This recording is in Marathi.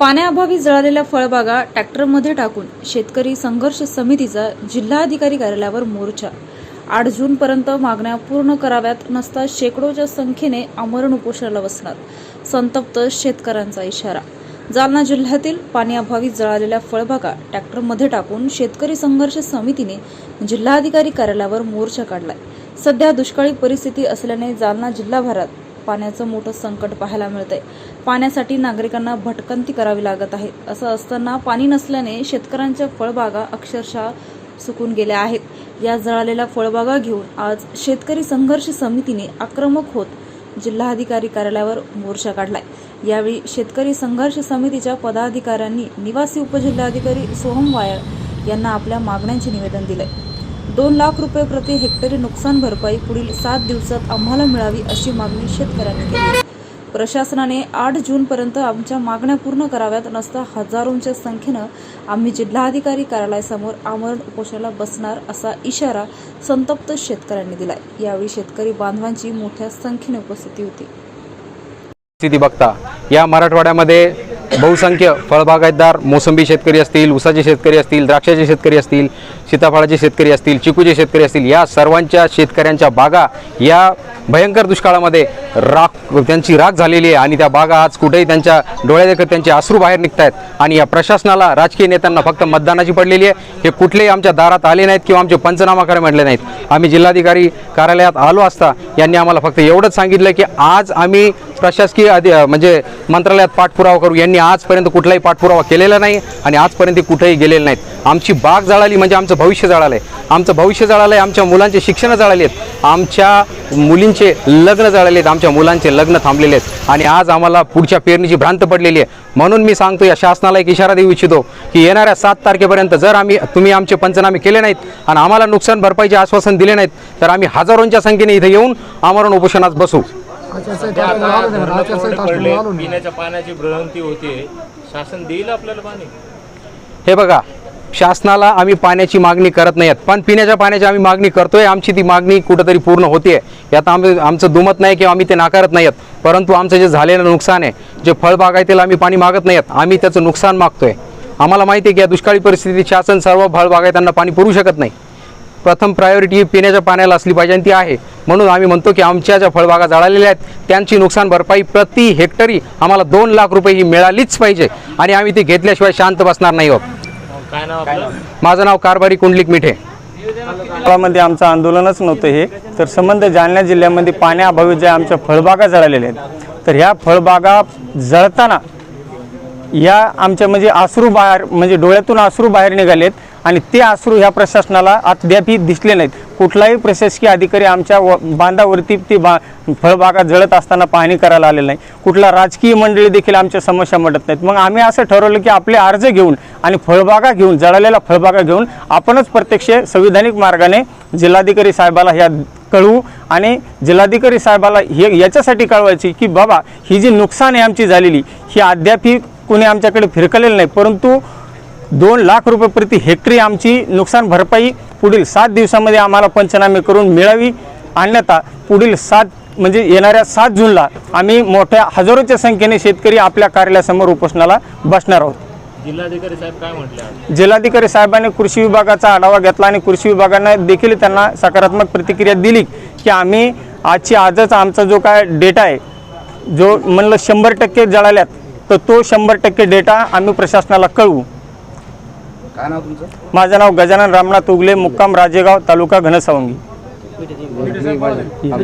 पाण्याअभावी जळालेल्या फळबागा ट्रॅक्टरमध्ये टाकून शेतकरी संघर्ष समितीचा जिल्हाधिकारी कार्यालयावर मोर्चा. आठ जूनपर्यंत मागण्या पूर्ण कराव्यात नसता शेकडोच्या संख्येने आमरण उपोषणाला बसणार संतप्त शेतकऱ्यांचा इशारा. जालना जिल्ह्यातील पाण्याअभावी जळालेल्या फळबागा ट्रॅक्टरमध्ये टाकून शेतकरी संघर्ष समितीने जिल्हाधिकारी कार्यालयावर मोर्चा काढलाय. सध्या दुष्काळी परिस्थिती असल्याने जालना जिल्हाभरात पाण्याचं मोठं संकट पाहायला मिळतंय. पाण्यासाठी नागरिकांना भटकंती करावी लागत आहे. असं असताना पाणी नसल्याने शेतकऱ्यांच्या फळबागा अक्षरशः सुकून गेल्या आहेत. या जळालेल्या फळबागा घेऊन आज शेतकरी संघर्ष समितीने आक्रमक होत जिल्हाधिकारी कार्यालयावर मोर्चा काढलाय. यावेळी शेतकरी संघर्ष समितीच्या पदाधिकाऱ्यांनी निवासी उपजिल्हाधिकारी सोहम वायर यांना आपल्या मागण्यांचे निवेदन दिलंय. दोन लाख रुपये प्रति हेक्टरी नुकसान भरपाई पुढील सात दिवसात आम्हाला मिळावी अशी मागणी शेतकऱ्यांनी केली. प्रशासनाने आठ जूनपर्यंत आमच्या मागण्या पूर्ण कराव्यात नसता हजारोंच्या संख्येनं आम्ही जिल्हाधिकारी कार्यालयासमोर आमरण उपोषणाला बसणार असा इशारा संतप्त शेतकऱ्यांनी दिलाय. यावेळी शेतकरी बांधवांची मोठ्या संख्येने उपस्थिती होती. स्थिती बघता या मराठवाड्यामध्ये बहुसंख्य फळबागायतदार मोसंबी शेतकरी असतील ऊसाचे शेतकरी असतील द्राक्षाचे शेतकरी असतील सीताफळाचे शेतकरी असतील चिकूचे शेतकरी असतील या सर्वांच्या शेतकऱ्यांच्या बागा या भयंकर दुष्काळामध्ये राख त्यांची राख झालेली आहे आणि त्या बागा आज कुठेही त्यांच्या डोळ्यादेखत त्यांचे अश्रू बाहेर निघत आहेत आणि या प्रशासनाला राजकीय नेत्यांना फक्त मतदानाची पडलेली आहे. हे कुठलेही आमच्या दारात आले नाहीत किंवा आमचे पंचनामा करा म्हटले नाहीत. आम्ही जिल्हाधिकारी कार्यालयात आलो असता यांनी आम्हाला फक्त एवढंच सांगितलं की आज आम्ही प्रशासकीय अधि म्हणजे मंत्रालयात पाठपुरावा करू. यांनी आजपर्यंत कुठलाही पाठपुरावा केलेला नाही आणि आजपर्यंत कुठेही गेलेले नाहीत. आमची बाग जळाली म्हणजे आमचं भविष्य जळालं आहे आमचं भविष्य जळालं आहे आमच्या मुलांचे शिक्षण जळाले आहेत आमच्या मुलींचे लग्न जळाले आहेत आमच्या मुलांचे लग्न थांबलेले आहेत. आणि आज आम्हाला पुढच्या पेरणीची भ्रांत पडलेली आहे. म्हणून मी सांगतो या शासनाला एक इशारा देऊ इच्छितो की येणाऱ्या सात तारखेपर्यंत जर आम्ही तुम्ही आमचे पंचनामे केले नाहीत आणि आम्हाला नुकसान भरपाईचे आश्वासन दिले नाहीत तर आम्ही हजारोंच्या संख्येने इथे येऊन आमरण उपोषणात बसू. सध्या आता धरणाचे पडले. पिण्याच्या पाण्याची भ्रंती होते. शासन देईल आपल्याला पाणी? हे बघा शासनाला आम्ही पाण्याची मागणी करत नाहीत पण पिण्याच्या पाण्याची आम्ही मागणी करतोय. आमची ती मागणी कुठंतरी पूर्ण होतीये. यात आम्ही आमचं दुमत नाही किंवा आम्ही ते नाकारत नाहीत परंतु आमचं जे झालेलं नुकसान आहे जे फळबाग आहे त्याला आम्ही पाणी मागत नाहीत आम्ही त्याचं नुकसान मागतोय. आम्हाला माहिती आहे की या दुष्काळी परिस्थितीत शासन सर्व फळबागायतांना पाणी पुरवू शकत नाही. प्रथम प्रायोरिटी पिण्याच्या पाण्याला असली पाहिजे आणि ती आहे. म्हणून आम्ही म्हणतो की आमच्या ज्या फळबागा जळालेल्या आहेत त्यांची नुकसान भरपाई प्रति हेक्टरी आम्हाला दोन लाख रुपये ही मिळालीच पाहिजे. आणि आम्ही ती घेतल्याशिवाय शांत बसणार नाही आहोत काय नाव आपलं? माझं नाव कारभारी कुंडलिक मिठे. काळामध्ये आमचं आंदोलनच नव्हतं हे तर संबंध जालना जिल्ह्यामध्ये पाण्याअभावी ज्या आमच्या फळबागा जळालेल्या आहेत तर ह्या फळबागा जळताना या आमच्या म्हणजे आसरू बाहेर म्हणजे डोळ्यातून आसरू बाहेर निघालेत आणि ते आसरू ह्या प्रशासनाला अद्यापही दिसले नाहीत. कुठलाही प्रशासकीय अधिकारी आमच्या व बांधावरती ती बा फळबागा जळत असताना पाहणी करायला आलेलं नाही. कुठला राजकीय मंडळी देखील आमच्या समस्या मटत नाहीत. मग आम्ही असं ठरवलं की आपले अर्ज घेऊन आणि फळबागा घेऊन जळालेल्या फळबागा घेऊन आपणच प्रत्यक्ष संविधानिक मार्गाने जिल्हाधिकारी साहेबाला ह्या कळवू आणि जिल्हाधिकारी साहेबाला हे याच्यासाठी कळवायची की बाबा ही जी नुकसान आहे आमची झालेली ही अद्यापही कुणी आमच्याकडे फिरकलेलं नाही. परंतु दोन लाख रुपये प्रति हेक्टरी आमची नुकसान भरपाई पुढील सात दिवसामध्ये आम्हाला पंचनामे करून मिळावी. अन्यथा पुढील सात म्हणजे येणाऱ्या सात जूनला आम्ही मोठ्या हजारोच्या संख्येने शेतकरी आपल्या कार्यालयासमोर उपोषणाला बसणार आहोत. जिल्हाधिकारी साहेब काय म्हटले जिल्हाधिकारी साहेबांनी कृषी विभागाचा आढावा घेतला आणि कृषी विभागानं देखील त्यांना सकारात्मक प्रतिक्रिया दिली की आम्ही आजची आजच आमचा जो काय डेटा आहे जो म्हणलं शंभर टक्के जळाल्यात तर तो शंभर टक्के डेटा आम्ही प्रशासनाला कळवू. काय नाव तुमचं माझं नाव गजानन रामनाथ उगले मुक्काम राजेगाव तालुका घनसावंगी हा.